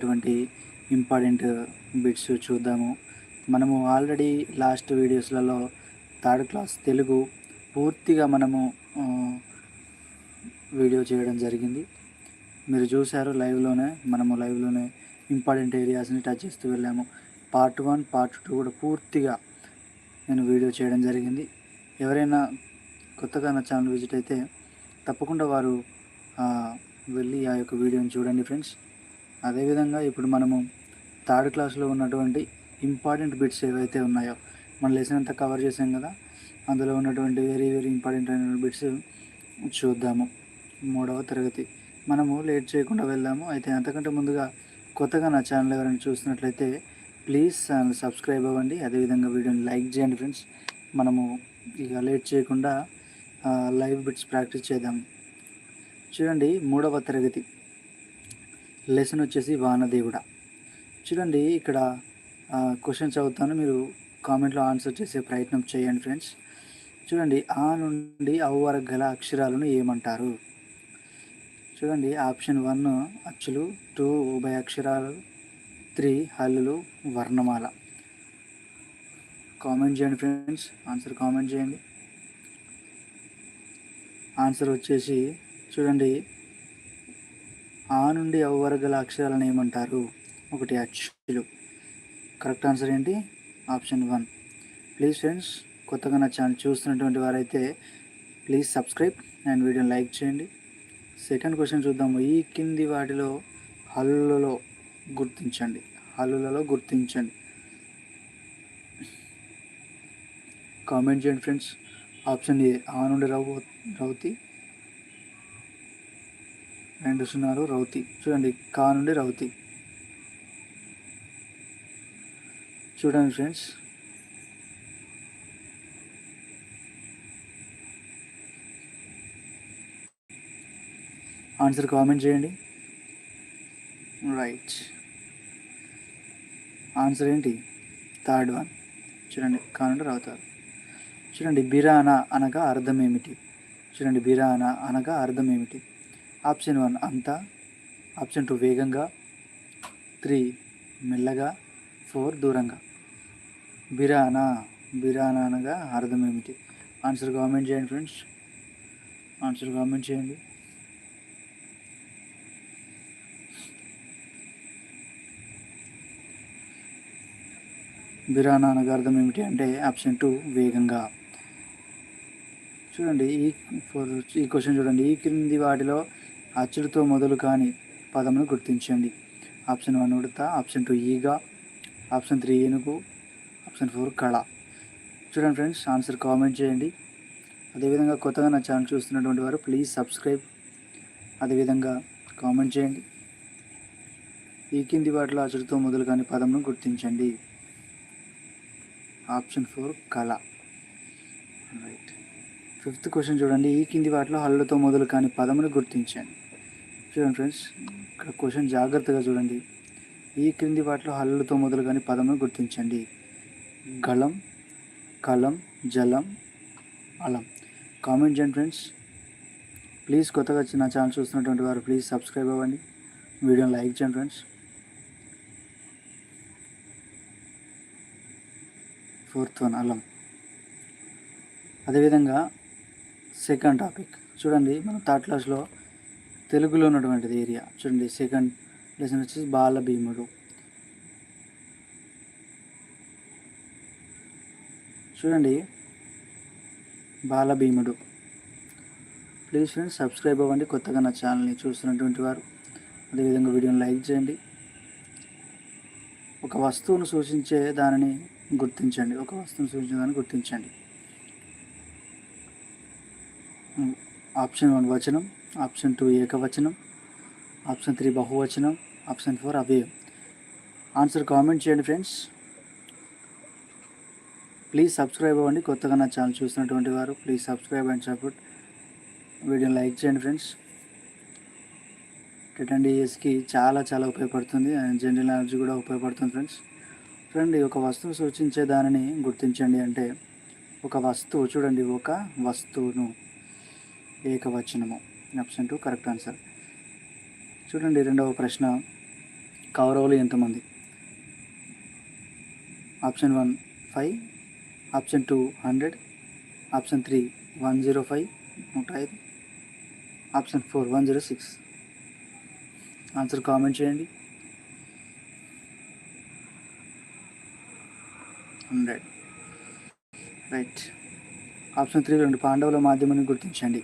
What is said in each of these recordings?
అటువంటి important bits చూద్దాము. మనము ఆల్రెడీ లాస్ట్ వీడియోస్లలో థర్డ్ క్లాస్ తెలుగు పూర్తిగా మనము వీడియో చేయడం జరిగింది. మీరు చూశారు లైవ్లోనే మనము లైవ్లోనే ఇంపార్టెంట్ ఏరియాస్ని టచ్ చేస్తూ వెళ్ళాము. పార్ట్ వన్ పార్ట్ టూ కూడా పూర్తిగా నేను వీడియో చేయడం జరిగింది. ఎవరైనా కొత్తగా నా ఛానల్ విజిట్ అయితే తప్పకుండా వారు వెళ్ళి ఆ యొక్క వీడియోని చూడండి ఫ్రెండ్స్. అదేవిధంగా ఇప్పుడు మనము థర్డ్ క్లాస్లో ఉన్నటువంటి ఇంపార్టెంట్ బిట్స్ ఏవైతే ఉన్నాయో మన లెసన్ అంతా కవర్ చేసాం కదా అందులో ఉన్నటువంటి వెరీ వెరీ ఇంపార్టెంట్ అయిన బిట్స్ చూద్దాము. మూడవ తరగతి. మనము లేట్ చేయకుండా వెళ్దాము. అయితే అంతకంటే ముందుగా కొత్తగా నా ఛానల్ ఎవరైనా చూస్తున్నట్లయితే ప్లీజ్ ఛానల్ సబ్స్క్రైబ్ అవ్వండి. అదేవిధంగా వీడియోని లైక్ చేయండి ఫ్రెండ్స్. మనము ఇక లేట్ చేయకుండా లైవ్ బిట్స్ ప్రాక్టీస్ చేద్దాం. చూడండి మూడవ తరగతి. లెసన్ వచ్చేసి వానదేవుడ. చూడండి ఇక్కడ క్వశ్చన్ చదువుతాను. మీరు కామెంట్లో ఆన్సర్ చేసే ప్రయత్నం చేయండి ఫ్రెండ్స్. చూడండి ఆ నుండి అవు వరకు గల అక్షరాలను ఏమంటారు? చూడండి ఆప్షన్ వన్ అచ్చులు టూ ఉభయ అక్షరాలు త్రీ హల్లులు వర్ణమాల. కామెంట్ చేయండి ఫ్రెండ్స్. ఆన్సర్ కామెంట్ చేయండి. ఆన్సర్ వచ్చేసి చూడండి ఆ నుండి అవు వరకు గల అక్షరాలను ఏమంటారు? ఒకటి అచ్చులు. కరెక్ట్ ఆన్సర్ ఏంటి? Option one. ప్లీజ్ ఫ్రెండ్స్ కొత్తగా నా ఛానల్ చూస్తున్నటువంటి వారైతే ప్లీజ్ సబ్స్క్రైబ్ అండ్ వీడియోని లైక్ చేయండి. సెకండ్ క్వశ్చన్ చూద్దాము. ఈ కింది వాటిలో హల్లులలో గుర్తించండి. హల్లులలో గుర్తించండి. కామెంట్ చేయండి ఫ్రెండ్స్. ఆప్షన్ ఏ ఆ నుండి రవు రౌతి రెండు సున్నాలు రౌతి. చూడండి కా నుండి రౌతి. చూడండి ఫ్రెండ్స్. ఆన్సర్ కామెంట్ చేయండి. రైట్. ఆన్సర్ ఏంటి? Third one. చూడండి కానుండి రావుతారు చూడండి బిరానా అనగా అర్థం ఏమిటి? చూడండి బిరానా అనగా అర్థం ఏమిటి? ఆప్షన్ వన్ అంతా ఆప్షన్ టూ వేగంగా త్రీ మెల్లగా ఫోర్ దూరంగా. బిరానా బిరానా అనగా అర్థం ఏమిటి? ఆన్సర్ కామెంట్ చేయండి ఫ్రెండ్స్. ఆన్సర్ కామెంట్ చేయండి. బిరానా అనగా అర్థం ఏమిటి అంటే ఆప్షన్ టూ వేగంగా. చూడండి ఈ ఫోర్ ఈ క్వశ్చన్ చూడండి ఈ క్రింది వాటిలో అచ్చులతో మొదలు కాని పదమును గుర్తించండి. ఆప్షన్ వన్ ఉడత ఆప్షన్ టూ ఈగ ఆప్షన్ త్రీ ఏనుగు ఆప్షన్ ఫోర్ కళ. చూడండి ఫ్రెండ్స్ ఆన్సర్ కామెంట్ చేయండి. అదేవిధంగా కొత్తగా నా ఛానల్ చూస్తున్నటువంటి వారు ప్లీజ్ సబ్స్క్రైబ్. అదేవిధంగా కామెంట్ చేయండి. ఈ కింది వాటిలో అచ్చులతో మొదలు కాని పదమును గుర్తించండి. ఆప్షన్ ఫోర్ కళ. రైట్ ఫిఫ్త్ క్వశ్చన్ చూడండి. ఈ కింది వాటిలో హల్లుతో మొదలు కాని పదమును గుర్తించండి చూడండి ఫ్రెండ్స్ ఇక్కడ క్వశ్చన్ జాగ్రత్తగా చూడండి. ఈ క్రింది వాటిలో హల్లుతో మొదలు కాని పదమును గుర్తించండి. గళం కలం జలం అలం. కామెంట్ చేయండి ఫ్రెండ్స్. ప్లీజ్ కొత్తగా వచ్చి నా ఛానల్ చూస్తున్నటువంటి వారు ప్లీజ్ సబ్స్క్రైబ్ అవ్వండి. వీడియోని లైక్ చేయండి ఫ్రెండ్స్. ఫోర్త్ వన్ అలం. అదేవిధంగా సెకండ్ టాపిక్ చూడండి మన థర్డ్ క్లాస్లో తెలుగులో ఉన్నటువంటిది ఏరియా చూడండి సెకండ్ లెసన్ వచ్చేసి బాల భీముడు. చూడండి బాల భీముడు. ప్లీజ్ ఫ్రెండ్స్ సబ్స్క్రైబ్ అవ్వండి. కొత్తగా నా ఛానల్ని చూస్తున్నటువంటి వారు అదేవిధంగా వీడియోని లైక్ చేయండి. ఒక వస్తువును సూచించే దానిని గుర్తించండి. ఒక వస్తువును సూచించే దాన్ని గుర్తించండి. ఆప్షన్ వన్ వచనం ఆప్షన్ టూ ఏకవచనం ఆప్షన్ త్రీ బహువచనం ఆప్షన్ ఫోర్ అవ్యయం ఆన్సర్ కామెంట్ చేయండి ఫ్రెండ్స్. ప్లీజ్ సబ్స్క్రైబ్ అవ్వండి. కొత్తగా నా ఛానల్ చూసినటువంటి వారు ప్లీజ్ సబ్స్క్రైబ్ అండ్ సపోర్ట్. వీడియోని లైక్ చేయండి ఫ్రెండ్స్. రిటర్న్ ఈఎస్కి చాలా చాలా ఉపయోగపడుతుంది. అండ్ జనరల్ నాలెడ్జ్ కూడా ఉపయోగపడుతుంది ఫ్రెండ్స్. ఫ్రెండ్ ఒక వస్తువు సూచించే దానిని గుర్తించండి అంటే ఒక వస్తువు చూడండి ఒక వస్తువును. ఏకవచనము. ఆప్షన్ టూ కరెక్ట్ ఆన్సర్ చూడండి రెండవ ప్రశ్న. కౌరవులు ఎంతమంది? Option one five option two hundred option three one zero five నూట ఐదు. Option four one zero six answer comment చేయండి. హండ్రెడ్ రైట్ ఆప్షన్ త్రీ రెండు పాండవుల మాధ్యమాన్ని గుర్తించండి.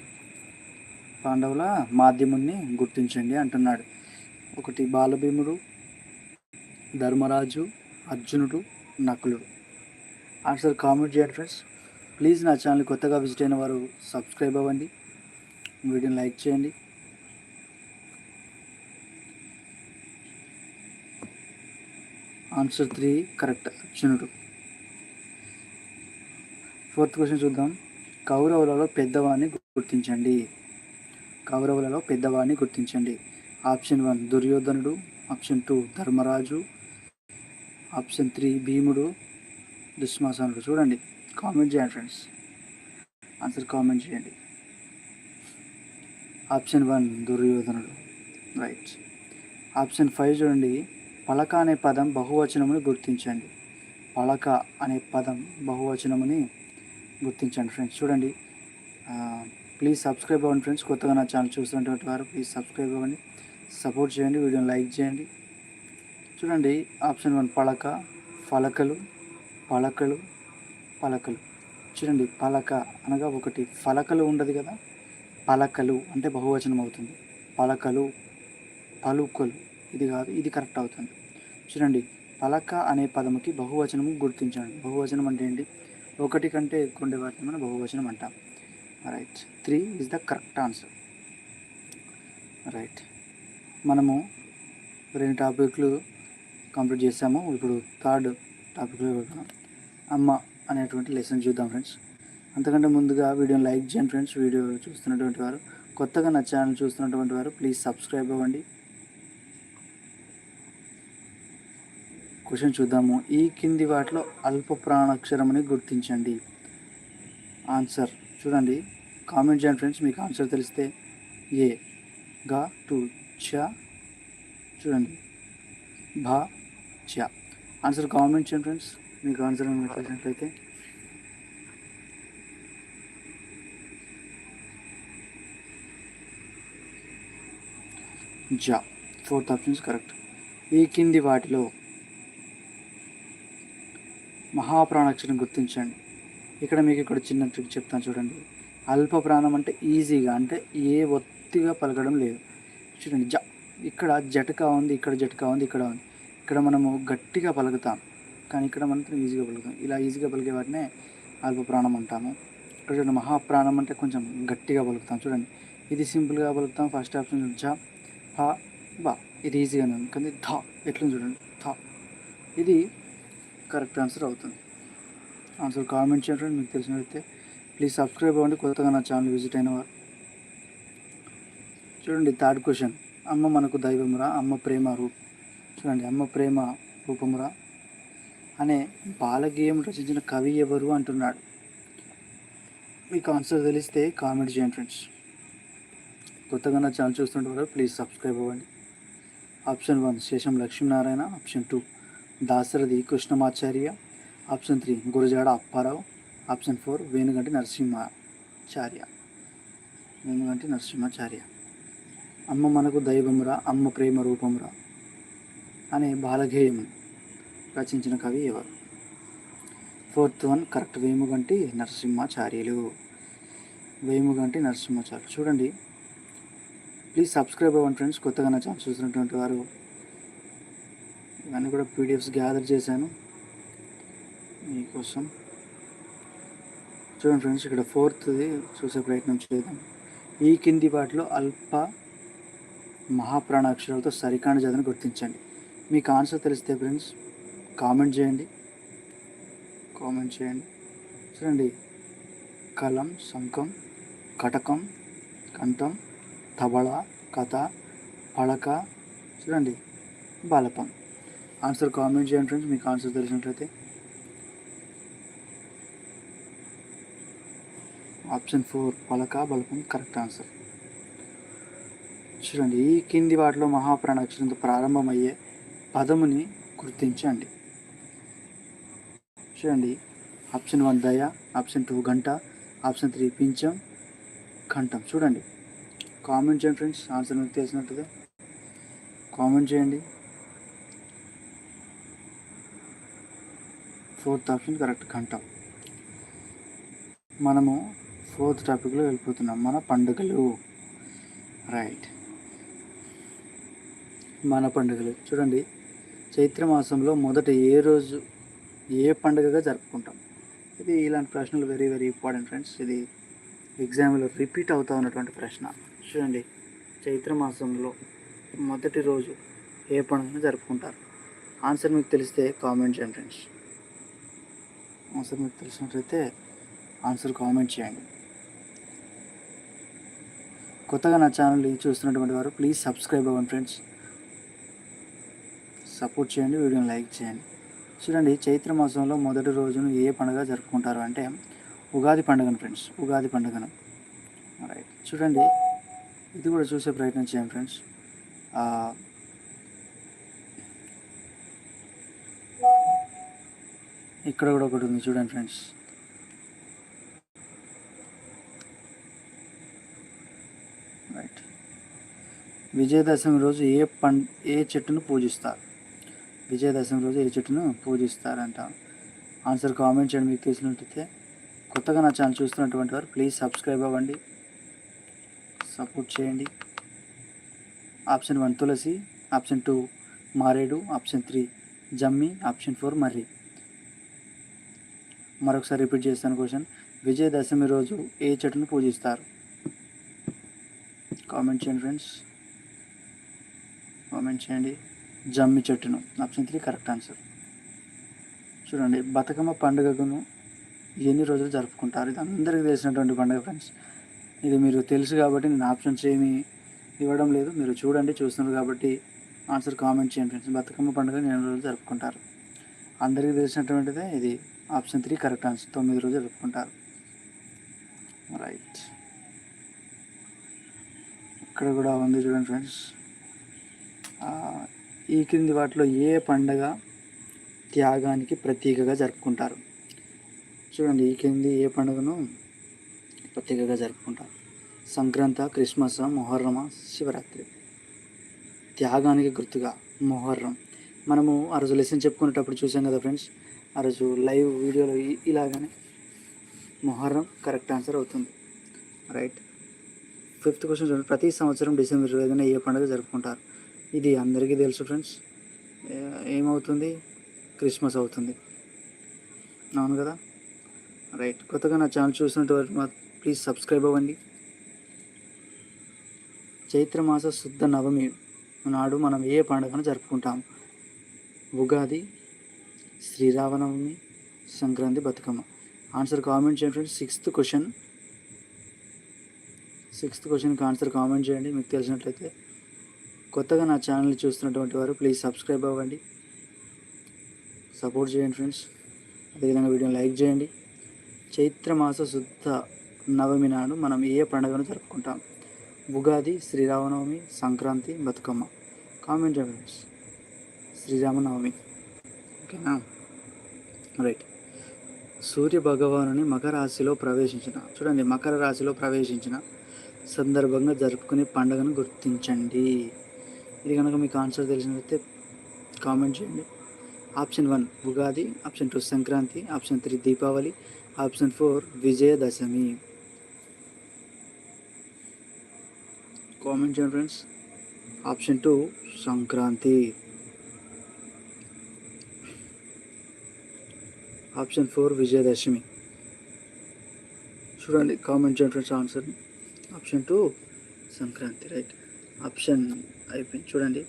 పాండవుల మాధ్యముని గుర్తించండి అంటున్నాడు. ఒకటి బాలభీముడు ధర్మరాజు అర్జునుడు నకులుడు. ఆన్సర్ కామెంట్ చేయండి ఫ్రెండ్స్. ప్లీజ్ నా ఛానల్ కొత్తగా విజిట్ అయిన వారు సబ్స్క్రైబ్ అవ్వండి. వీడియోని లైక్ చేయండి. ఆన్సర్ త్రీ కరెక్ట్ అర్జునుడు. ఫోర్త్ క్వశ్చన్ చూద్దాం. కౌరవులలో పెద్దవాడిని గుర్తించండి. కౌరవులలో పెద్దవాడిని గుర్తించండి. ఆప్షన్ వన్ దుర్యోధనుడు option two Dharmaraju option three భీముడు దుశ్మసానుడు. చూడండి కామెంట్ చేయండి ఫ్రెండ్స్. ఆన్సర్ కామెంట్ చేయండి. ఆప్షన్ వన్ దుర్యోధనుడు. రైట్. ఆప్షన్ ఫైవ్ చూడండి పలక అనే పదం బహువచనముని గుర్తించండి. పలక అనే పదం బహువచనముని గుర్తించండి ఫ్రెండ్స్. చూడండి ప్లీజ్ సబ్స్క్రైబ్ అవ్వండి ఫ్రెండ్స్ కొత్తగా నా ఛానల్ చూస్తున్నటువంటి వారు ప్లీజ్ సబ్స్క్రైబ్ అవ్వండి. సపోర్ట్ చేయండి వీడియోని లైక్ చేయండి. చూడండి ఆప్షన్ వన్ పలక ఫలకలు పలకలు పలకలు. చూడండి పలక అనగా ఒకటి. ఫలకలు ఉండదు కదా? పలకలు అంటే బహువచనం అవుతుంది. పలకలు పలుకలు ఇది కాదు ఇది కరెక్ట్ అవుతుంది. చూడండి పలక అనే పదముకి బహువచనము గుర్తించండి. బహువచనం అంటే ఏంటి? ఒకటి కంటే ఎక్కువ ఉండే వాటిని మనం బహువచనం అంటాం. Right three is the correct answer right మనము రెండు టాపిక్లు కంప్లీట్ చేసాము. ఇప్పుడు థర్డ్ టాపిక్లో వెళ్తున్నాం అమ్మ అనేటువంటి లెసన్ చూద్దాం ఫ్రెండ్స్. అంతకంటే ముందుగా వీడియోని లైక్ చేయండి ఫ్రెండ్స్. వీడియో చూస్తున్నటువంటి వారు కొత్తగా నా ఛానల్ చూస్తున్నటువంటి వారు ప్లీజ్ సబ్స్క్రైబ్ అవ్వండి. క్వశ్చన్ చూద్దాము. ఈ కింది వాటిలో అల్ప ప్రాణాక్షరమని గుర్తించండి. ఆన్సర్ చూడండి. కామెంట్ చేయండి ఫ్రెండ్స్ మీకు ఆన్సర్ తెలిస్తే ఏ గా టు చ చూడండి. భా చ. ఆన్సర్ కామెంట్ చేయండి ఫ్రెండ్స్ మీకు ఆన్సర్ మీకు తెలిసినట్లయితే. జా. ఫోర్త్ ఆప్షన్స్ కరెక్ట్ ఈ కింది వాటిలో మహాప్రాణాక్షరం గుర్తించండి. ఇక్కడ మీకు ఇక్కడ చిన్న ట్రిక్ చెప్తాను చూడండి. అల్ప ప్రాణం అంటే ఈజీగా అంటే ఏ ఒత్తిగా పలకడం లేదు. చూడండి జ ఇక్కడ జటకా ఉంది ఇక్కడ జటకా ఉంది ఇక్కడ ఉంది. ఇక్కడ మనము గట్టిగా పలుకుతాం కానీ ఇక్కడ మనం ఈజీగా పలుకుతాం. ఇలా ఈజీగా పలికే వాటినే అల్ప ప్రాణం అంటాము. ఇక్కడ చూడండి మహాప్రాణం అంటే కొంచెం గట్టిగా పలుకుతాం. చూడండి ఇది సింపుల్గా పలుకుతాం ఫస్ట్ ఆప్షన్ జ ఫ బా. ఇది ఈజీగానే ఉంది కానీ ధ ఎట్లా చూడండి థ ఇది కరెక్ట్ ఆన్సర్ అవుతుంది. ఆన్సర్ కామెంట్ చేయండి మీకు తెలిసినట్లయితే ప్లీజ్ సబ్స్క్రైబ్ అవ్వండి. కొత్తగా నా ఛానల్ విజిట్ అయిన వారు. చూడండి థర్డ్ క్వశ్చన్ అమ్మ మనకు దైవమురా అమ్మ ప్రేమ రూప్ చూడండి అమ్మ ప్రేమ రూపమురా అనే బాలగేయం రచించిన కవి ఎవరు అంటున్నాడు. మీకు ఆన్సర్ తెలిస్తే కామెంట్ చేయండి ఫ్రెండ్స్ కొత్తగా నా ఛానల్ చూస్తుంటారు ప్లీజ్ సబ్స్క్రైబ్ అవ్వండి. Option one Shesham Lakshminarayana. Option two Dasarathi Krishnamacharya. Option three Gurajada Apparao. Option four Venuganti Narasimhacharya. Venuganti Narasimhacharya. అమ్మ మనకు దైవమురా అమ్మ ప్రేమ రూపమురా అనే బాలగేయం రచించిన కవి ఎవరు? Fourth one correct Vemuganti Narasimhacharyulu. Vemuganti Narasimhacharyulu. చూడండి ప్లీజ్ సబ్స్క్రైబ్ అవ్వండి ఫ్రెండ్స్ కొత్తగా నా ఛానల్ చూసినటువంటి వారు. ఇవన్నీ కూడా పీడిఎఫ్స్ గ్యాదర్ చేశాను. మీకోసం చూడండి ఫ్రెండ్స్ ఇక్కడ ఫోర్త్ది చూసే ప్రయత్నం చేద్దాం. ఈ కింది వాటిలో అల్ప మహాప్రాణాక్షరాలతో సరికాని జాతిని గుర్తించండి. మీకు ఆన్సర్ తెలిస్తే ఫ్రెండ్స్ కామెంట్ చేయండి. కామెంట్ చేయండి. చూడండి. కలం శంఖం కటకం కంఠం తబళ కథ పడక చూడండి. బాలపం. ఆన్సర్ కామెంట్ చేయండి ఫ్రెండ్స్ మీకు ఆన్సర్ తెలిసినట్లయితే. ఆప్షన్ ఫోర్ పలక బలపం కరెక్ట్ ఆన్సర్. చూడండి ఈ కింది వాటిలో మహాప్రాణ అక్షరంతో ప్రారంభమయ్యే పదముని గుర్తించండి. చూడండి ఆప్షన్ వన్ దయ ఆప్షన్ టూ గంట ఆప్షన్ త్రీ పించం కంఠం చూడండి కామెంట్ చేయండి ఫ్రెండ్స్ ఆన్సర్ మీకు తెలిసినట్టుగా. కామెంట్ చేయండి. ఫోర్త్ ఆప్షన్ కరెక్ట్ కంఠం మనము ఫోర్త్ టాపిక్లో వెళ్ళిపోతున్నాం. మన పండుగలు. రైట్. మన పండుగలు. చూడండి చైత్ర మాసంలో మొదట ఏ రోజు ఏ పండుగగా జరుపుకుంటాం? ఇది ఇలాంటి ప్రశ్నలు వెరీ వెరీ ఇంపార్టెంట్ ఫ్రెండ్స్ ఇది ఎగ్జామ్లో రిపీట్ అవుతూ ఉన్నటువంటి ప్రశ్న. చూడండి చైత్ర మాసంలో మొదటి రోజు ఏ పండుగను జరుపుకుంటారు? ఆన్సర్ మీకు తెలిస్తే కామెంట్ చేయండి ఫ్రెండ్స్ ఆన్సర్ మీకు తెలిసినట్లయితే ఆన్సర్ కామెంట్ చేయండి. కొత్తగా నా ఛానల్ చూస్తున్నటువంటి వారు ప్లీజ్ సబ్స్క్రైబ్ అవ్వండి ఫ్రెండ్స్ సపోర్ట్ చేయండి వీడియోని లైక్ చేయండి. చూడండి చైత్ర మాసంలో మొదటి రోజును ఏ పండుగ జరుపుకుంటారు అంటే ఉగాది పండుగను ఫ్రెండ్స్ ఉగాది పండుగను రైట్ చూడండి ఇది కూడా చూసే ప్రయత్నం చేయండి ఫ్రెండ్స్ ఇక్కడ కూడా ఒకటి ఉంది చూడండి ఫ్రెండ్స్ రైట్ విజయదశమి రోజు ఏ పం ఏ చెట్టును పూజిస్తారు? విజయదశమి రోజు ఏ చెట్టును పూజిస్తారంట? ఆన్సర్ కామెంట్ చేయండి మీకు తెలిసినట్టయితే కొత్తగా నా ఛానల్ చూస్తున్నటువంటి వారు ప్లీజ్ సబ్స్క్రైబ్ అవ్వండి. సపోర్ట్ చేయండి. ఆప్షన్ వన్ తులసి ఆప్షన్ టూ మారేడు ఆప్షన్ త్రీ జమ్మి ఆప్షన్ ఫోర్ మర్రి. మరొకసారి రిపీట్ చేస్తాను క్వశ్చన్. విజయదశమి రోజు ఏ చెట్టును పూజిస్తారు? కామెంట్ చేయండి ఫ్రెండ్స్. కామెంట్ చేయండి. జమ్మి చెట్టును. ఆప్షన్ త్రీ కరెక్ట్ ఆన్సర్ చూడండి బతుకమ్మ పండుగను ఎన్ని రోజులు జరుపుకుంటారు? ఇది అందరికీ తెలిసినటువంటి పండుగ ఫ్రెండ్స్ ఇది మీరు తెలుసు కాబట్టి నేను ఆప్షన్స్ ఏమీ ఇవ్వడం లేదు. మీరు చూడండి చూస్తున్నారు కాబట్టి ఆన్సర్ కామెంట్ చేయండి ఫ్రెండ్స్ బతుకమ్మ పండుగ ఎన్ని రోజులు జరుపుకుంటారు? అందరికీ తెలిసినటువంటిదే ఇది ఆప్షన్ త్రీ కరెక్ట్ ఆన్సర్ తొమ్మిది రోజులు జరుపుకుంటారు. రైట్ ఇక్కడ కూడా ఉంది చూడండి ఫ్రెండ్స్ ఈ క్రింది వాటిలో ఏ పండగ త్యాగానికి ప్రతీకగా జరుపుకుంటారు? చూడండి ఈ క్రింది ఏ పండుగను ప్రత్యేకగా జరుపుకుంటారు? సంక్రాంతి క్రిస్మస్ మొహర్రమ శివరాత్రి. త్యాగానికి గుర్తుగా మొహర్రం. మనము ఆ రోజు లెసన్ చెప్పుకునేటప్పుడు చూసాం కదా ఫ్రెండ్స్ ఆ రోజు లైవ్ వీడియోలో ఇలాగనే మొహర్రం కరెక్ట్ ఆన్సర్ అవుతుంది. రైట్ ఫిఫ్త్ క్వశ్చన్ చూడండి. ప్రతి సంవత్సరం డిసెంబర్ ఇరవై ఏ పండుగ జరుపుకుంటారు? ఇది అందరికీ తెలుసు ఫ్రెండ్స్. ఏమవుతుంది? క్రిస్మస్ అవుతుంది. అవును కదా? రైట్. కొత్తగా నా ఛానల్ చూసినటువంటి ప్లీజ్ సబ్స్క్రైబ్ అవ్వండి. చైత్రమాస శుద్ధ నవమి నాడు మనం ఏ పండుగను జరుపుకుంటాం? ఉగాది శ్రీరామనవమి సంక్రాంతి బతుకమ్మ. ఆన్సర్ కామెంట్ చేయండి ఫ్రెండ్స్. Sixth question. సిక్స్త్ క్వశ్చన్కి ఆన్సర్ కామెంట్ చేయండి. మీకు తెలిసినట్లయితే కొత్తగా నా ఛానల్ని చూస్తున్నటువంటి వారు ప్లీజ్ సబ్స్క్రైబ్ అవ్వండి. సపోర్ట్ చేయండి ఫ్రెండ్స్. అదేవిధంగా వీడియోని లైక్ చేయండి. చైత్రమాస శుద్ధ నవమి నాడు మనం ఏ పండుగను జరుపుకుంటాం? ఉగాది శ్రీరామనవమి సంక్రాంతి బతుకమ్మ. కామెంట్ చేయండి ఫ్రెండ్స్. శ్రీరామనవమి. ఓకేనా? రైట్. సూర్య భగవానుని మకర రాశిలో ప్రవేశించిన. చూడండి మకర రాశిలో ప్రవేశించిన సందర్భంగా జరుపుకునే పండుగను గుర్తించండి. ఇది కనుక మీకు ఆన్సర్ తెలిసినట్లయితే కామెంట్ చేయండి. Option one Ugadi. Option two Sankranti. Option three Deepavali. Option four Vijayadashami. Comment చేయండి friends option two Sankranti. Option four Vijayadashami. చూడండి కామెంట్ చేయండి friends answer option two Sankranti right option అయిపోయింది. చూడండి.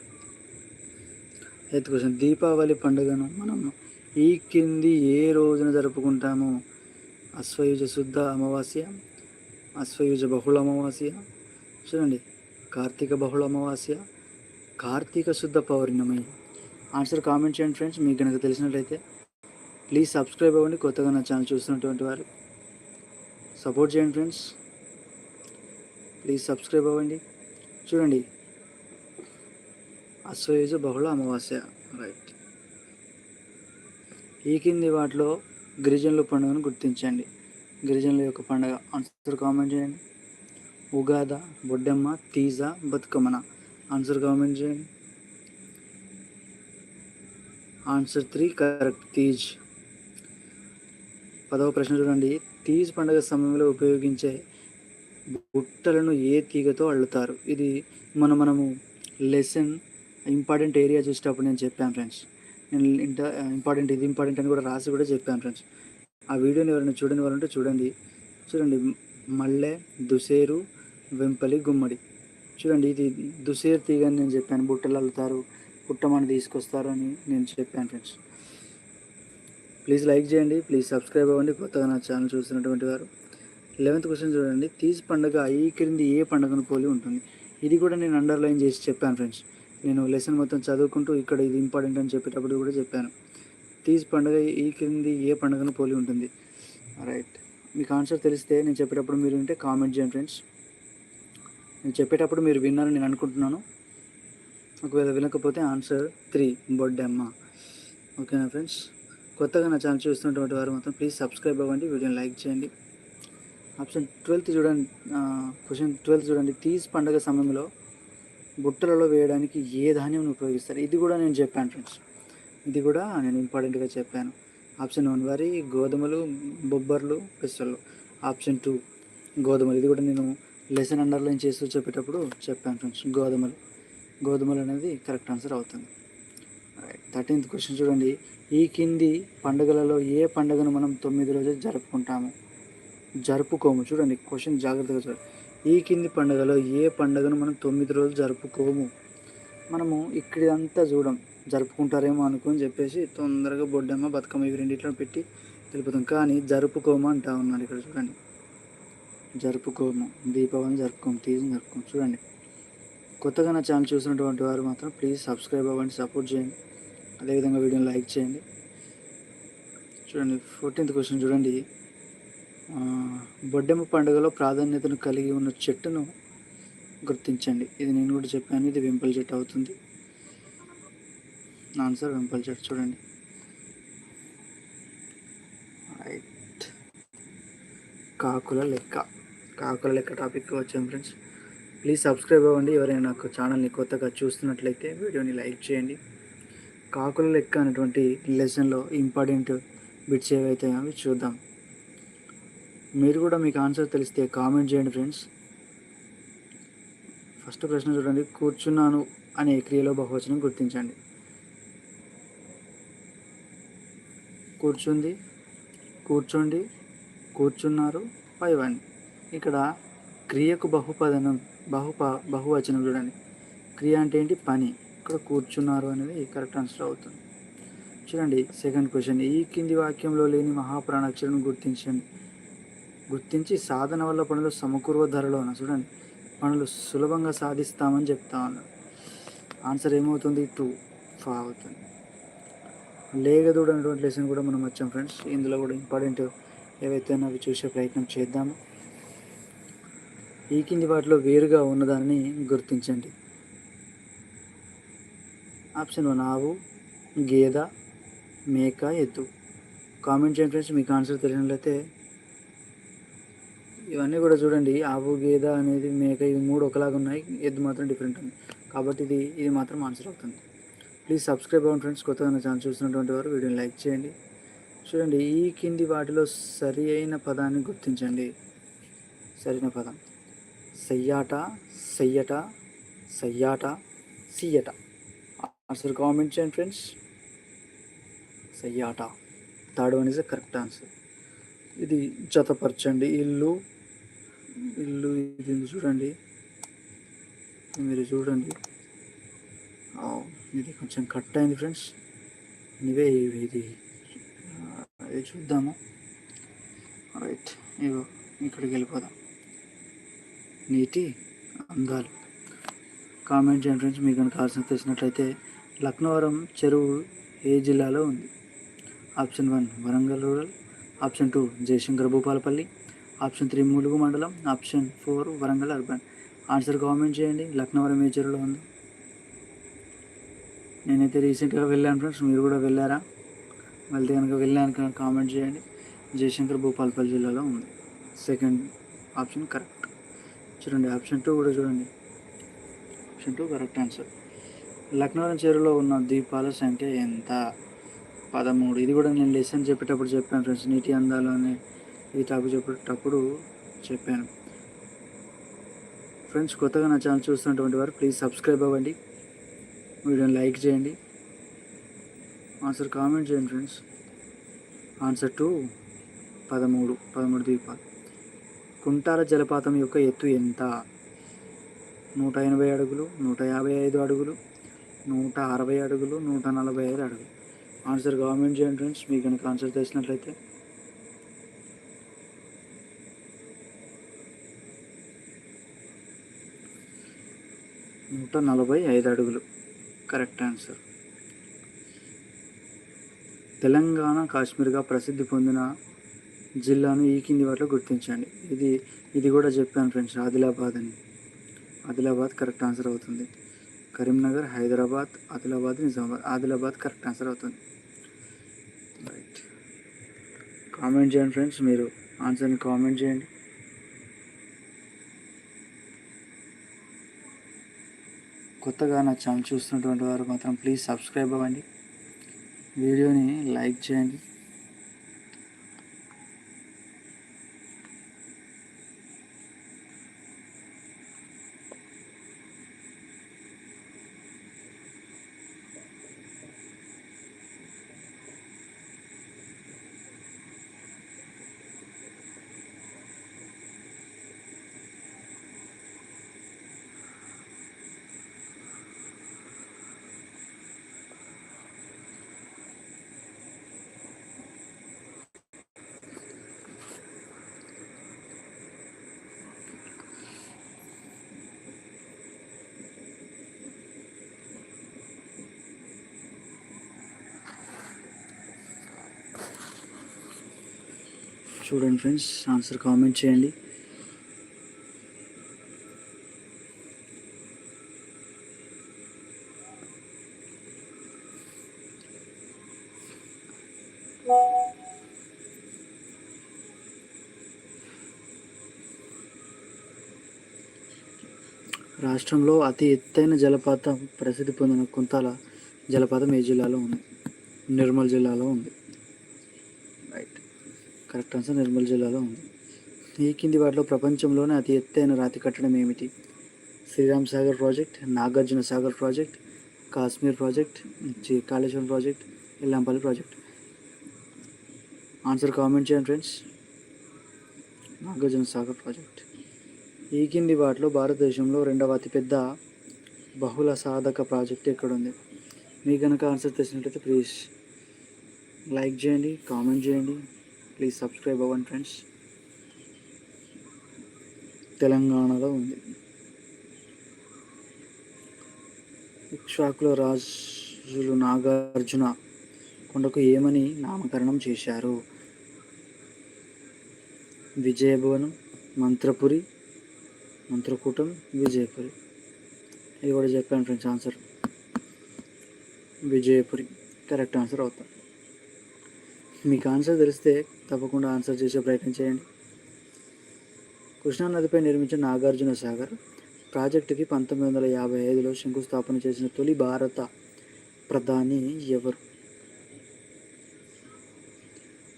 ఎయిత్ క్వశ్చన్ దీపావళి పండుగను మనం ఈ కింది ఏ రోజున జరుపుకుంటాము? అశ్వయుజ శుద్ధ అమావాస్య అశ్వయుజ బహుళ అమావాస్య చూడండి. కార్తీక బహుళ అమావాస్య కార్తీక శుద్ధ పౌర్ణమి. ఆన్సర్ కామెంట్ చేయండి ఫ్రెండ్స్. మీకు కనుక తెలిసినట్లయితే ప్లీజ్ సబ్స్క్రైబ్ అవ్వండి. కొత్తగా నా ఛానల్ చూస్తున్నటువంటి వారు సపోర్ట్ చేయండి ఫ్రెండ్స్. ప్లీజ్ సబ్స్క్రైబ్ అవ్వండి. చూడండి. అశ్వయుజ బహుళ అమావాస్య. రైట్ ఈ కింది వాటిలో గిరిజనుల పండుగను గుర్తించండి. గిరిజనుల యొక్క పండుగ ఆన్సర్ కామెంట్ చేయండి. ఉగాద బొడ్డెమ్మ తీజ బతుకమ్మన ఆన్సర్ కామెంట్ చేయండి. Answer three correct. తీజ్. పదవ ప్రశ్న చూడండి. తీజ్ పండుగ సమయంలో ఉపయోగించే బుట్టలను ఏ తీగతో అల్లుతారు? ఇది మన మనము లెసన్ ఇంపార్టెంట్ ఏరియా చూసేటప్పుడు నేను చెప్పాను ఫ్రెండ్స్. నేను ఇంట ఇంపార్టెంట్ ఇది ఇంపార్టెంట్ అని కూడా రాసి కూడా చెప్పాను ఫ్రెండ్స్. ఆ వీడియోని ఎవరైనా చూడని వాళ్ళంటే చూడండి. చూడండి మల్లె దుసేరు వెంపలి గుమ్మడి. చూడండి ఇది దుసేరు తీగ అని నేను చెప్పాను. బుట్టలు అల్లుతారు పుట్టమని తీసుకొస్తారు అని నేను చెప్పాను ఫ్రెండ్స్. ప్లీజ్ లైక్ చేయండి ప్లీజ్ సబ్స్క్రైబ్ అవ్వండి. కొత్తగా నా ఛానల్ చూస్తున్నటువంటి వారు లెవెంత్ క్వశ్చన్ చూడండి. తీజ్ పండుగ ఈ క్రింది ఏ పండుగను పోలి ఉంటుంది? ఇది కూడా నేను అండర్లైన్ చేసి చెప్పాను ఫ్రెండ్స్. నేను లెసన్ మొత్తం చదువుకుంటూ ఇక్కడ ఇది ఇంపార్టెంట్ అని చెప్పేటప్పుడు కూడా చెప్పాను. తీజ్ పండుగ ఈ క్రింది ఏ పండుగను పోలి ఉంటుంది? రైట్ మీకు ఆన్సర్ తెలిస్తే నేను చెప్పేటప్పుడు మీరు ఉంటే కామెంట్ చేయండి ఫ్రెండ్స్ నేను చెప్పేటప్పుడు మీరు విన్నారని నేను అనుకుంటున్నాను. ఒకవేళ వినకపోతే ఆన్సర్ త్రీ బొడ్డెమ్మ. ఓకేనా ఫ్రెండ్స్ కొత్తగా నా ఛానల్ చూస్తున్నటువంటి వారు మాత్రం ప్లీజ్ సబ్స్క్రైబ్ అవ్వండి వీడియోని లైక్ చేయండి. ఆప్షన్ ట్వెల్త్ చూడండి క్వశ్చన్ ట్వెల్త్ చూడండి. తీజ్ పండుగ సమయంలో బుట్టలలో వేయడానికి ఏ ధాన్యం ఉపయోగిస్తారు? ఇది కూడా నేను చెప్పాను ఫ్రెండ్స్. ఇది కూడా నేను ఇంపార్టెంట్గా చెప్పాను. ఆప్షన్ వన్ వరి గోధుమలు బొబ్బర్లు పెసలు ఆప్షన్ టూ గోధుమలు. ఇది కూడా నేను లెసన్ అండర్లైన్ చేస్తూ చెప్పేటప్పుడు చెప్పాను ఫ్రెండ్స్. గోధుమలు. గోధుమలు అనేది కరెక్ట్ ఆన్సర్ అవుతుంది. థర్టీన్త్ క్వశ్చన్ చూడండి. ఈ కింది పండుగలలో ఏ పండుగను మనం తొమ్మిది రోజులు జరుపుకుంటాము? జరుపుకోము. చూడండి క్వశ్చన్ జాగ్రత్తగా చూడండి. ఈ కింది పండుగలో ఏ పండుగను మనం తొమ్మిది రోజులు జరుపుకోము? మనము ఇక్కడంతా చూడం. జరుపుకుంటారేమో అనుకుని చెప్పేసి తొందరగా బొడ్డమ్మ బతుకమ్మ ఇవి రెండిట్లో పెట్టి తెలుపుతాం కానీ జరుపుకోము అంటా ఉన్నాడు ఇక్కడ చూడండి. జరుపుకోము. దీపావళి జరుపుకోము తీసి జరుపుకోము. చూడండి. కొత్తగా నా ఛానల్ చూసినటువంటి వారు మాత్రం ప్లీజ్ సబ్స్క్రైబ్ అవ్వండి సపోర్ట్ చేయండి. అదేవిధంగా వీడియోని లైక్ చేయండి. చూడండి ఫోర్టీన్త్ క్వశ్చన్ చూడండి. బొడ్డెమ్మ పండుగలో ప్రాధాన్యతను కలిగి ఉన్న చెట్టును గుర్తించండి. ఇది నేను కూడా చెప్పాను ఇది వెంపల చెట్టు అవుతుంది. ఆన్సర్ వెంపల చెట్టు చూడండి. రైట్ కాకుల లెక్క. కాకుల లెక్క టాపిక్ వచ్చాం ఫ్రెండ్స్. ప్లీజ్ సబ్స్క్రైబ్ అవ్వండి. ఎవరైనా నాకు ఛానల్ని కొత్తగా చూస్తున్నట్లయితే వీడియోని లైక్ చేయండి. కాకుల లెక్క అనేటువంటి లెసన్లో ఇంపార్టెంట్ బిట్స్ ఏవైతే అవి చూద్దాం. మీరు కూడా మీకు ఆన్సర్ తెలిస్తే కామెంట్ చేయండి ఫ్రెండ్స్ ఫస్ట్ ప్రశ్న చూడండి కూర్చున్నాను అనే క్రియలో బహువచనం గుర్తించండి. కూర్చుంది కూర్చోండి కూర్చున్నారు పైవండి ఇక్కడ క్రియకు బహుపదనం బహుప బహువచనం చూడండి. క్రియ అంటే ఏంటి? పని. ఇక్కడ కూర్చున్నారు అనేది కరెక్ట్ ఆన్సర్ అవుతుంది. చూడండి సెకండ్ క్వశ్చన్ ఈ కింది వాక్యంలో లేని మహాప్రాణాక్షరం గుర్తించండి. గుర్తించి సాధన వల్ల పనులు సమకూర్వ ధరలోన చూడండి పనులు సులభంగా సాధిస్తామని చెప్తా ఉన్నాడు ఆన్సర్ ఏమవుతుంది? టూ. ఫా అవుతుంది. లేగదూడ అనేటువంటి లెసన్ కూడా మనం వచ్చాం ఫ్రెండ్స్ ఇందులో కూడా ఇంపార్టెంట్ ఏవైతే అవి చూసే ప్రయత్నం చేద్దాము. ఈ కింది వాటిలో వేరుగా ఉన్నదాన్ని గుర్తించండి. ఆప్షన్ వన్ ఆవు గేదె మేక ఎద్దు. కామెంట్ చేయండి ఫ్రెండ్స్ మీకు ఆన్సర్ తెలిసినట్లయితే ఇవన్నీ కూడా చూడండి. ఆవు గేదె అనేది మేక ఇవి మూడు ఒకలాగా ఉన్నాయి. ఎద్దు మాత్రం డిఫరెంట్ ఉంది. కాబట్టి ఇది ఇది మాత్రం ఆన్సర్ అవుతుంది. ప్లీజ్ సబ్స్క్రైబ్ అవ్వండి ఫ్రెండ్స్ కొత్తగా నా ఛానల్ చూస్తున్నటువంటి వారు వీడియోని లైక్ చేయండి. చూడండి ఈ కింది వాటిలో సరి అయిన పదాన్ని గుర్తించండి. సరైన పదం. సయ్యాట సయ్యట సయ్యాట సియ్యట ఆన్సర్ కామెంట్ చేయండి friends సయ్యాట. Third one is correct answer ఇది జతపరచండి. ఇల్లు ఇల్లు ఇది చూడండి. మీరు చూడండి. ఇది కొంచెం కట్ అయింది ఫ్రెండ్స్. ఇవే ఇది. అది ఇది చూద్దాము. రైట్ ఇగో ఇక్కడికి వెళ్ళిపోదాం. నీటి అందాలు. కామెంట్ చేయండి ఫ్రెండ్స్ మీకు కనుక కావాల్సిన తెలిసినట్లయితే లక్నవరం చెరువు ఏ జిల్లాలో ఉంది? Option one Warangal rural. Option two Jayashankar Bhupalpally. Option three Mulugu మండలం option four Warangal urban. Answer comment చేయండి. లక్నవరం ఏ ఉంది? నేనైతే రీసెంట్గా వెళ్ళాను ఫ్రెండ్స్ మీరు కూడా వెళ్ళారా? వెళ్తే కనుక వెళ్ళాను కామెంట్ చేయండి. జయశంకర్ భూపాలపల్లి జిల్లాలో ఉంది. Second option correct. చూడండి ఆప్షన్ టూ కూడా చూడండి. Option two correct answer. Laknavaram చెరువులో ఉన్న ద్వీపాల సంఖ్య ఎంత? పదమూడు. ఇది కూడా నేను లెసన్ చెప్పేటప్పుడు చెప్పాను ఫ్రెండ్స్ నీటి అందాలు అనే ఈ టాపిక్ చెప్పేటప్పుడు చెప్పాను. ఫ్రెండ్స్ కొత్తగా నా ఛానల్ చూస్తున్నటువంటి వారు ప్లీజ్ సబ్స్క్రైబ్ అవ్వండి. వీడియోని లైక్ చేయండి. ఆన్సర్ కామెంట్ చేయండి ఫ్రెండ్స్. ఆన్సర్ టు పదమూడు పదమూడు ద్వీపాలు. కుంటాల జలపాతం యొక్క ఎత్తు ఎంత? నూట ఎనభై అడుగులు నూట యాభై ఐదు అడుగులు నూట అరవై అడుగులు నూట నలభై ఐదు అడుగులు. ఆన్సర్ గవర్నమెంట్ చేయండి ఫ్రెండ్స్. మీకు కనుక ఆన్సర్ తెలిసినట్లయితే నూట నలభై ఐదు అడుగులు. Correct answer. తెలంగాణ కాశ్మీర్గా ప్రసిద్ధి పొందిన జిల్లాను ఈ కింది వాటిలో గుర్తించండి. ఇది ఇది కూడా చెప్పాను ఫ్రెండ్స్ ఆదిలాబాద్ అని. ఆదిలాబాద్ కరెక్ట్ ఆన్సర్ అవుతుంది. కరీంనగర్ హైదరాబాద్ ఆదిలాబాద్ నిజామాబాద్. ఆదిలాబాద్ కరెక్ట్ ఆన్సర్ అవుతుంది. రైట్. కామెంట్ చేయండి ఫ్రెండ్స్ మీరు. ఆన్సర్ని కామెంట్ చేయండి. కొత్తగా నా ఛానల్ చూస్తున్నటువంటి వారు మాత్రం ప్లీజ్ సబ్స్క్రైబ్ అవ్వండి. వీడియోని లైక్ చేయండి. చూడండి ఫ్రెండ్స్ ఆన్సర్ కామెంట్ చేయండి. రాష్ట్రంలో అతి ఎత్తైన జలపాతం ప్రసిద్ధి పొందిన కుంతాల జలపాతం ఏ జిల్లాలో ఉంది? నిర్మల్ జిల్లాలో ఉంది. కరెక్ట్ ఆన్సర్ నిర్మల్ జిల్లాలో ఉంది. ఈ కింది వాటిలో ప్రపంచంలోనే అతి ఎత్తైన రాతి కట్టడం ఏమిటి? Sriram Sagar project Nagarjuna Sagar project Kashmir project Kaleshwaram project Yellampalli project. Answer comment చేయండి ఫ్రెండ్స్ నాగార్జున సాగర్ ప్రాజెక్ట్. ఈ కింది వాటిలో భారతదేశంలో రెండవ అతిపెద్ద బహుళ సాధక ప్రాజెక్ట్ ఎక్కడుంది? మీకు కనుక ఆన్సర్ తెలిసినట్లయితే ప్లీజ్ లైక్ చేయండి కామెంట్ చేయండి. ప్లీజ్ సబ్స్క్రైబ్ అవ్వండి ఫ్రెండ్స్ తెలంగాణలో ఉంది. ఇక్ష్వాకుల రాజులు నాగార్జున కొండకు ఏమని నామకరణం చేశారు? విజయభవనం మంత్రపురి మంత్రకూటం విజయపురి. ఇది కూడా చెప్పాను friends answer Vijayapuri. Correct answer అవుతాం మీకు ఆన్సర్ తెలిస్తే తప్పకుండా ఆన్సర్ చేసే ప్రయత్నం చేయండి. కృష్ణానదిపై నిర్మించిన నాగార్జున సాగర్ ప్రాజెక్టుకి పంతొమ్మిది వందల యాభై ఐదులో శంకుస్థాపన చేసిన తొలి భారత ప్రధాని ఎవరు?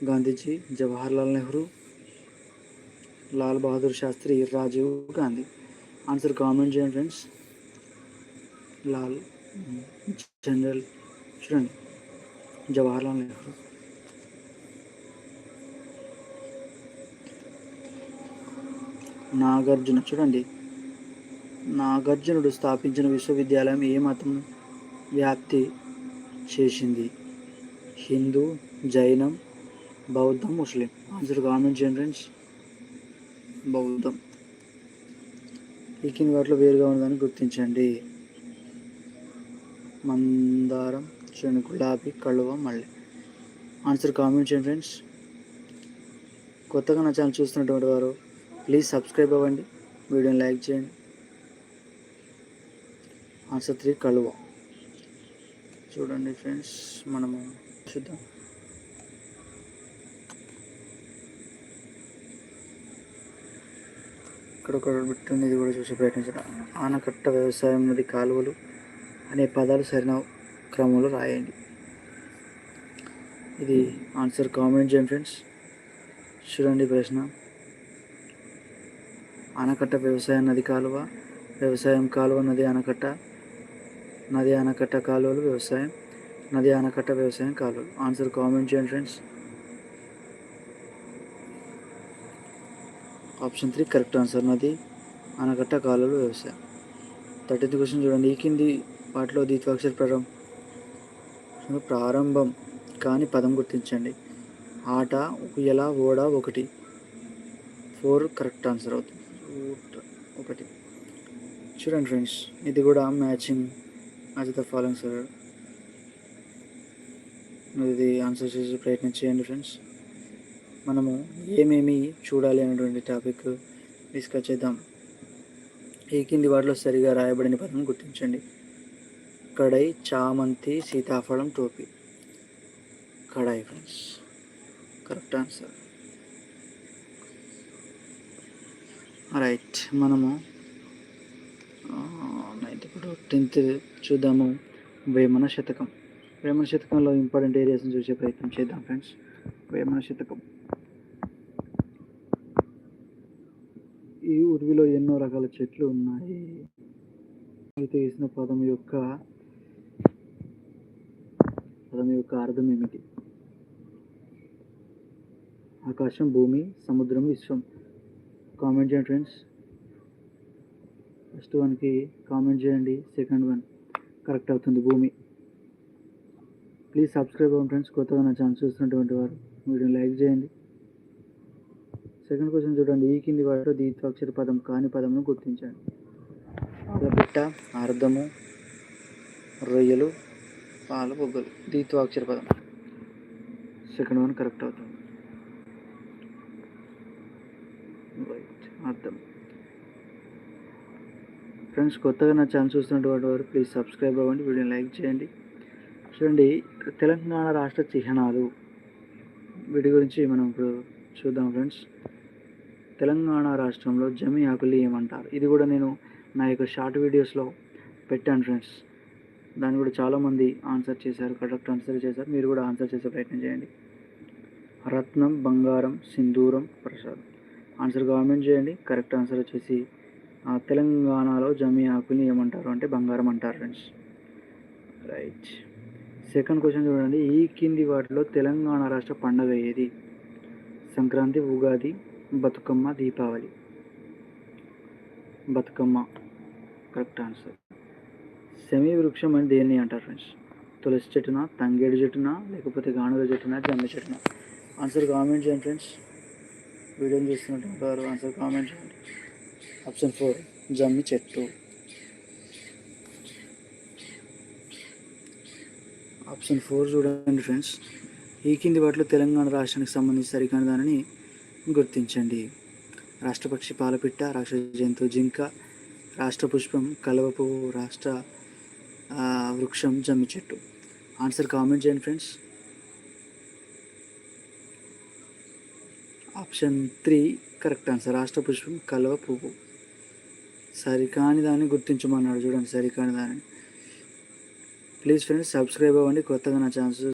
గాంధీజీ జవహర్లాల్ నెహ్రూ లాల్ బహదూర్ శాస్త్రి రాజీవ్ గాంధీ. ఆన్సర్ కామెంట్ చేయండి ఫ్రెండ్స్ లాల్ జనరల్ చూడండి. జవహర్లాల్ నెహ్రూ. నాగార్జున. చూడండి. నాగార్జునుడు స్థాపించిన విశ్వవిద్యాలయం ఏ మతం వ్యాప్తి చేసింది? హిందూ జైనం బౌద్ధం ముస్లిం. ఆన్సర్ కామెంట్ జనరల్స్ బౌద్ధం. ఈ కింది వాటిలో వేరుగా ఉన్నదని గుర్తించండి. మందారం చెను గులాబీ కలువ మళ్ళీ ఆన్సర్ కామెంట్ చేయండి ఫ్రెండ్స్. కొత్తగా నా ఛానల్ చూస్తున్నటువంటి వారు ప్లీజ్ సబ్స్క్రైబ్ అవ్వండి. వీడియోని లైక్ చేయండి. ఆన్సర్ త్రీ కలువ. చూడండి ఫ్రెండ్స్ మనము చూద్దాం. ఇక్కడ ఒక ఇది కూడా చూసి ప్రయత్నించడం. ఆనకట్ట వ్యవసాయం నది కాలువలు అనే పదాలు సరైన క్రమంలో రాయండి. ఇది ఆన్సర్ కామెంట్ చేయండి ఫ్రెండ్స్. చూడండి ప్రశ్న. ఆనకట్ట వ్యవసాయం నది కాలువ వ్యవసాయం కాలువ నది ఆనకట్ట నది ఆనకట్ట కాలువలు వ్యవసాయం నది ఆనకట్ట వ్యవసాయం కాలువలు. ఆన్సర్ కామెంట్ చేయండి friends option three correct answer నది ఆనకట్ట కాలువలు వ్యవసాయం. థర్టీన్త్ క్వశ్చన్ చూడండి. ఈ కింది వాటిలో ద్విత్వాక్షర ప్రారంభం ప్రారంభం కాని పదం గుర్తించండి. ఆట ఉయ్యల ఓడ ఒకటి. ఫోర్ కరెక్ట్ ఆన్సర్ అవుతుంది. ఒకటి. చూడండి ఫ్రెండ్స్ ఇది కూడా మ్యాచింగ్ అజిత ద ఫాలోయింగ్ సార్. ఇది ఆన్సర్ చేసే ప్రయత్నం చేయండి ఫ్రెండ్స్. మనము ఏమేమి చూడాలి అనేటువంటి టాపిక్ డిస్కస్ చేద్దాం. ఈ కింది వాటిలో సరిగా రాయబడిన పదం గుర్తించండి. కడై చామంతి సీతాఫలం టోపీ. కడాయి ఫ్రెండ్స్. కరెక్ట్ ఆన్సర్ రైట్ మనము నైన్త్ ఇప్పుడు టెన్త్ చూద్దాము. వేమన శతకం. వేమన శతకంలో ఇంపార్టెంట్ ఏరియాస్ని చూసే ప్రయత్నం చేద్దాం ఫ్రెండ్స్ వేమన శతకం. ఈ ఉరివిలో ఎన్నో రకాల చెట్లు ఉన్నాయి. అయితే వేసిన పదం యొక్క పదం యొక్క అర్థం ఏమిటి? ఆకాశం భూమి సముద్రం విశ్వం. కామెంట్ చేయండి ఫ్రెండ్స్. ఫస్ట్ వన్కి కామెంట్ చేయండి సెకండ్ వన్ కరెక్ట్ అవుతుంది భూమి. ప్లీజ్ సబ్స్క్రైబ్ అవ్వండి ఫ్రెండ్స్ కొత్తగా నా ఛానల్ చూస్తున్నటువంటి వారు వీడియోని లైక్ చేయండి. సెకండ్ క్వశ్చన్ చూడండి ఈ కింది వాటిలో దీత్వాక్షర పదం కాని పదమును గుర్తించండి. పాలపిట్ట అర్థము రొయ్యలు పాల బొగ్గలు దీత్వాక్షర పదం. సెకండ్ వన్ కరెక్ట్ అవుతుంది రైట్ అర్థం. ఫ్రెండ్స్ కొత్తగా నా ఛానల్ చూస్తున్నటువంటి వారు ప్లీజ్ సబ్స్క్రైబ్ అవ్వండి వీడియోని లైక్ చేయండి. చూడండి తెలంగాణ రాష్ట్ర చిహ్నాలు వీటి గురించి మనం ఇప్పుడు చూద్దాం ఫ్రెండ్స్. తెలంగాణ రాష్ట్రంలో జమి ఆకులు ఏమంటారు? ఇది కూడా నేను నా యొక్క షార్ట్ వీడియోస్లో పెట్టాను ఫ్రెండ్స్. దాన్ని కూడా చాలామంది ఆన్సర్ చేశారు కరెక్ట్ ఆన్సర్ చేశారు. మీరు కూడా ఆన్సర్ చేసే ప్రయత్నం చేయండి. రత్నం బంగారం సింధూరం ప్రసాదం. ఆన్సర్ గవర్నమెంట్ చేయండి. కరెక్ట్ ఆన్సర్ వచ్చేసి తెలంగాణలో జమి ఆకుని ఏమంటారు అంటే బంగారం అంటారు ఫ్రెండ్స్. రైట్. సెకండ్ క్వశ్చన్ చూడండి. ఈ కింది వాటిలో తెలంగాణ రాష్ట్ర పండగ ఏది? Sankranti Ugadi Bathukamma Deepavali. Bathukamma. Correct answer. Semi వృక్షం అని దేన్ని అంటారు ఫ్రెండ్స్? తులసి చెట్టున తంగేడు చెట్టున లేకపోతే గానుగ చెట్టున జమ్మి చెట్టున? ఆన్సర్ కామెంట్ చేయండి ఫ్రెండ్స్. వీడియోని చూస్తున్నటువంటి వారు ఆన్సర్ కామెంట్ చేయండి. ఆప్షన్ ఫోర్ జమ్మి చెట్టు. ఆప్షన్ ఫోర్ చూడండి ఫ్రెండ్స్ ఈ కింది వాటిలో తెలంగాణ రాష్ట్రానికి సంబంధించి సరికాని దానిని గుర్తించండి. రాష్ట్రపక్షి పాలపిట్ట రాష్ట్ర జంతు జింక రాష్ట్ర పుష్పం కలవ పువ్వు రాష్ట్ర వృక్షం జమ్మి చెట్టు. ఆన్సర్ కామెంట్ చేయండి friends option three correct answer. రాష్ట్ర పుష్పం కలవ పువ్వు. సరికాని దాన్ని గుర్తించమన్నాడు. చూడండి సరికాని దాన్ని. ప్లీజ్ ఫ్రెండ్స్ సబ్స్క్రైబ్ అవ్వండి. కొత్తగా నా ఛాన్సెస్